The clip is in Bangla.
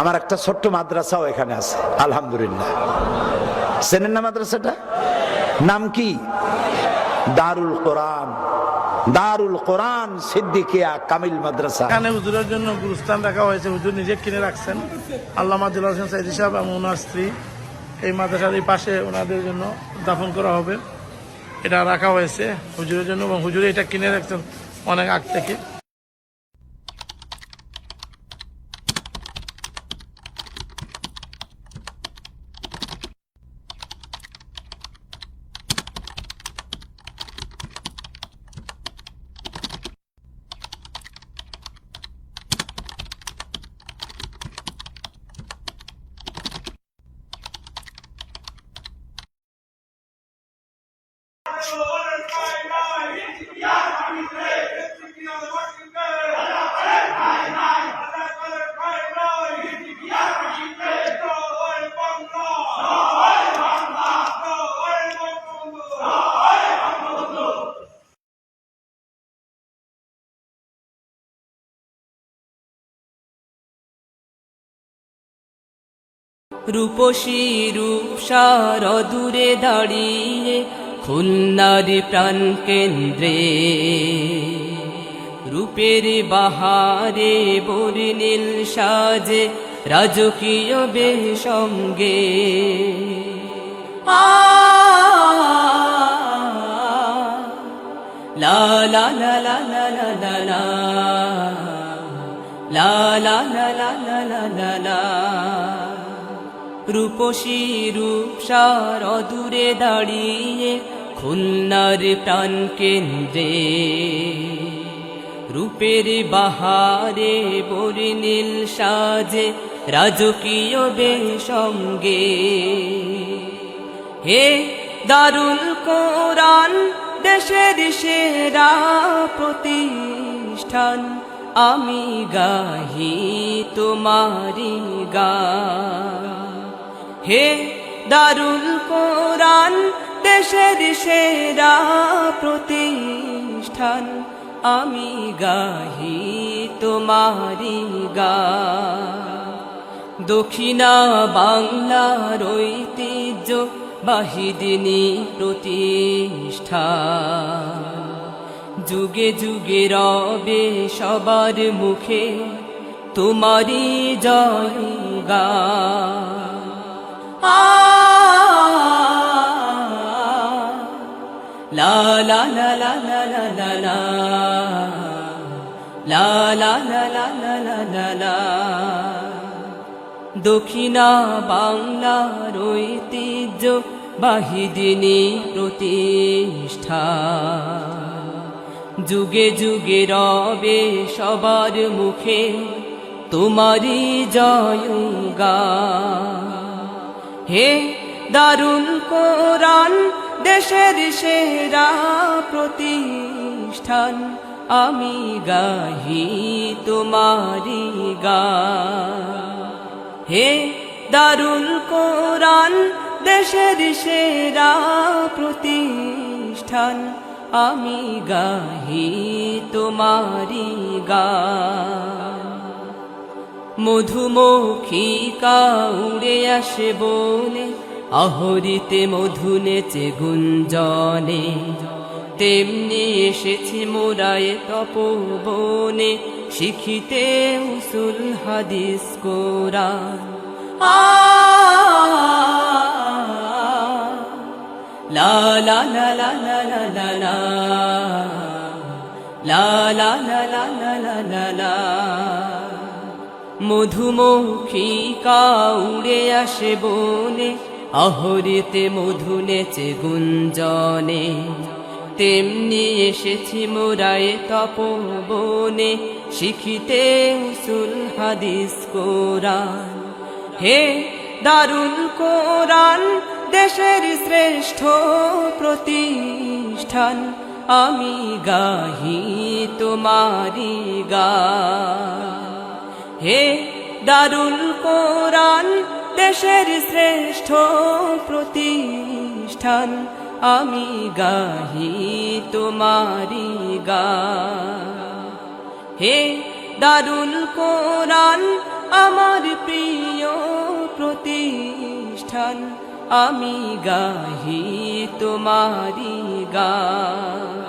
আমার একটা ছোট্ট মাদ্রাসাও এখানে আছে, আলহামদুলিল্লাহ। চেনেন না মাদ্রাসাটা? নাম কি? দারুল কোরআন। দারুল কোরআন সিদ্দিকিয়া কামিল মাদ্রাসা। এখানে হুজুরের জন্য গুরুস্থান রাখা হয়েছে, হুজুর নিজে কিনে রাখছেন। আল্লামা দিল হোসেন সাইদি সাহেব এবং ওনার স্ত্রী এই মাদ্রাসার এই পাশে ওনাদের জন্য দাফন করা হবে। এটা রাখা হয়েছে হুজুরের জন্য এবং হুজুরে এটা কিনে রাখছেন অনেক আগ থেকে। রূপসী রূপসার দূরে দাঁড়িয়ে খুলনার প্রাণ কেন্দ্রে রূপের বাহারে বর্ণিল সাজে রাজকীয় বেসঙ্গে আ লা লা লা লা লা লা লা লা লা লা লা লা লা লা রূপসী রূপসার দূরে দাঁড়িয়ে খুলনার প্রাণ কেন্দ্রে। রূপের বাহারে বর্ণিল সাজে রাজকীয় বেসঙ্গে হে দারুল কোরআন, দেশের সেরা প্রতিষ্ঠান, আমি গাহি তোমারি গা হে দারুল কোরআন, দেশের সেরা প্রতিষ্ঠান। আমি গাহি তোমারি গা। দক্ষিণা বাংলার ঐতিহ্য বাহিদিনী প্রতিষ্ঠান। যুগে যুগে রবে সবার মুখে তোমারি জয় গা দক্ষিণা বাংলার ঐতিহ্য বাহিদিনী প্রতিষ্ঠা যুগে যুগে রবে সবার মুখে তোমারি জয় গা হে দারুল কোরআন, দেশের সেরা প্রতিষ্ঠান। আমি গাহি তোমারি গা। হে দারুল কোরআন, দেশের সেরা প্রতিষ্ঠান। আমি গাহি তোমারি গা। মধুমক্ষী উড়ে আসে বনে আহরিতে মধু নেচে গুঞ্জনে তেমনি এসেছি মোরায় তপবনে শিখিতে উসুল হাদিস কোরআন লা লা লা লা লা লা লা লা লা লা লা লা লা লা লা লা মধুমক্ষী উড়ে আসে বনে, আহরিতে মধু নেচে গুঞ্জনে। তেমনি এসেছি মোরায় তপবনে, শিখিতে উসুল হাদিস কোরআন। হে দারুল কোরআন, দেশের শ্রেষ্ঠ প্রতিষ্ঠান, আমি গাহি তোমারি গা হে দারুল কোরআন, দেশের শ্রেষ্ঠ প্রতিষ্ঠান। আমি গাহি তোমারি গা। হে দারুল কোরআন, আমার প্রিয় প্রতিষ্ঠান। আমি গাহি তোমারি গান